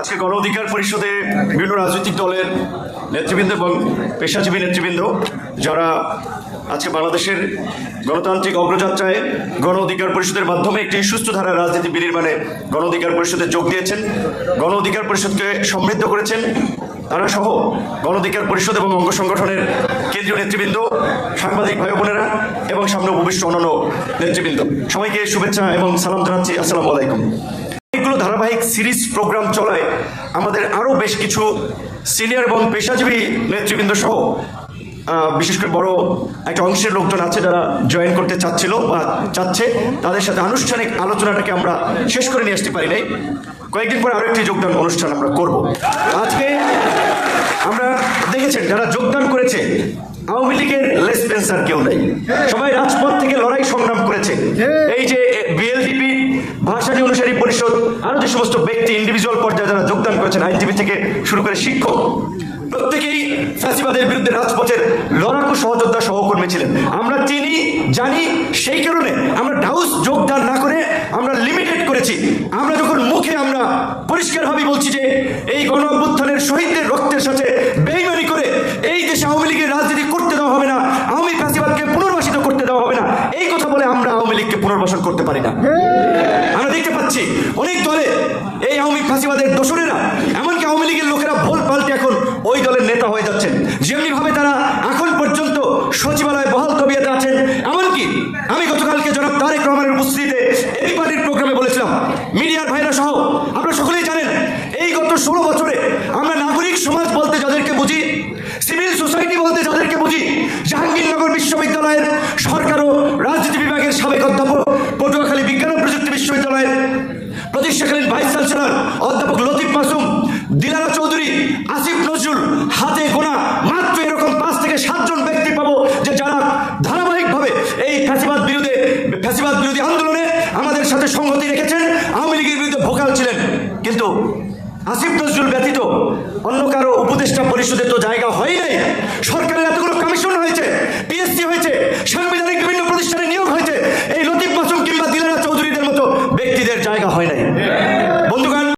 আজকে গণ অধিকার পরিষদে বিভিন্ন রাজনৈতিক দলের নেতৃবৃন্দ এবং পেশাজীবী নেতৃবৃন্দ, যারা আজকে বাংলাদেশের গণতান্ত্রিক অগ্রযাত্রায় গণ অধিকার পরিষদের মাধ্যমে একটি সুস্থ ধারা রাজনীতি বিনির্মাণে গণ অধিকার পরিষদে যোগ দিয়েছেন, গণ অধিকার পরিষদকে সমৃদ্ধ করেছেন। তারা সহ গণ অধিকার পরিষদ এবং অঙ্গ সংগঠনের কেন্দ্রীয় নেতৃবৃন্দ, সাংবাদিক ভাই বোনেরা এবং সামনে উপবিষ্ট অন্যান্য নেতৃবৃন্দ। সবাইকে শুভেচ্ছা এবং সালাম জানাচ্ছি। আসসালামু আলাইকুম। ধারাবাহিক সিরিজ প্রোগ্রাম চলায় আমাদের আরও বেশ কিছু সিনিয়র এবং পেশাজীবী নেতৃবৃন্দ সহ বিশেষ করে বড় একটা অংশের লোকজন আছে যারা জয়েন করতে চাচ্ছিল বা চাচ্ছে। তাদের সাথে আনুষ্ঠানিক আলোচনাটাকে আমরা শেষ করে নিয়ে আসতে পারি নাই। কয়েকদিন পর আরও একটি যোগদান অনুষ্ঠান আমরা করব। আজকে আমরা দেখেছেন যারা যোগদান করেছে, আওয়ামী লীগের লেসপেন্সার কেউ নেই। সবাই রাজপথ থেকে লড়াই সংগ্রাম করেছে। এই যে বিএলডিপি ভাষানী অনুসারী পরিষদ আরও যে সমস্ত ব্যক্তি ইন্ডিভিজুয়াল পর্যায়ে যারা যোগদান করেছেন আইনজীবী থেকে শুরু করে শিক্ষক। প্রত্যেকেই ফ্যাসিবাদের বিরুদ্ধে রাজপথের লড়াকু সহযোদ্ধা সহকর্মী ছিলেন। আমরা চিনি, জানি, সেই কারণে আমরা ডাউস যোগদান না করে আমরা লিমিটেড করেছি। আমরা যখন মুখে আমরা পরিষ্কারভাবে বলছি যে এই গণ অভ্যুত্থানের শহীদদের রক্তের সাথে বেইমানি করে এই দেশে আওয়ামী লীগের রাজনীতি করতে দেওয়া হবে না, আওয়ামী ফ্যাসিবাদকে পুনর্বাসিত করতে দেওয়া হবে না, এই কথা বলে আমরা লীগকে পুনর্বাসন করতে পারি না। আমরা দেখতে পাচ্ছি অনেক দলে এই আওয়ামী ফাঁসিবাদের দোসরেরা এমনকি আওয়ামী লীগের লোকেরা ভোল পাল্টে এখন ওই দলের নেতা হয়ে যাচ্ছেন। যেমনি ভাবে তারা এখন পর্যন্ত সচিবালয়ে বহাল তবিয়াতে আছেন এমনকি আমি গতকালকে জনাব তারেক রহমানের উপস্থিতিতে এবি পার্টির প্রোগ্রামে বলেছিলাম মিডিয়ার ভাইরা সহ আপনারা সকলেই জানেন এই গত ষোলো বছরে আমরা নাগরিক সমাজ বলতে যাদেরকে বুঝি সিভিল সোসাইটি বলতে যাদেরকে বুঝি জাহাঙ্গীরনগর বিশ্ববিদ্যালয়ের সরকার প্রতিষ্ঠাকালীন ভাইস চ্যান্সেলর অধ্যাপক লতিফ মাসুম, দিলারা চৌধুরী, আসিফ নজরুল, হাতে গোনা, মাত্র এরকম পাঁচ থেকে সাতজন ব্যক্তি পাবো যে যারা ধারাবাহিকভাবে এই ফ্যাসিবাদ বিরুদ্ধে, ফ্যাসিবাদ বিরোধী আন্দোলনে আমাদের সাথে সংহতি রেখেছেন। আওয়ামী লীগের বিরুদ্ধে ভোকাল ছিলেন। কিন্তু আসিফ নজরুল ব্যতীত অন্য কারও উপদেষ্টা পরিষদে তো জায়গা হয় নাই। সরকারের এতগুলো কমিশন হয়েছে, পিএসসি হয়েছে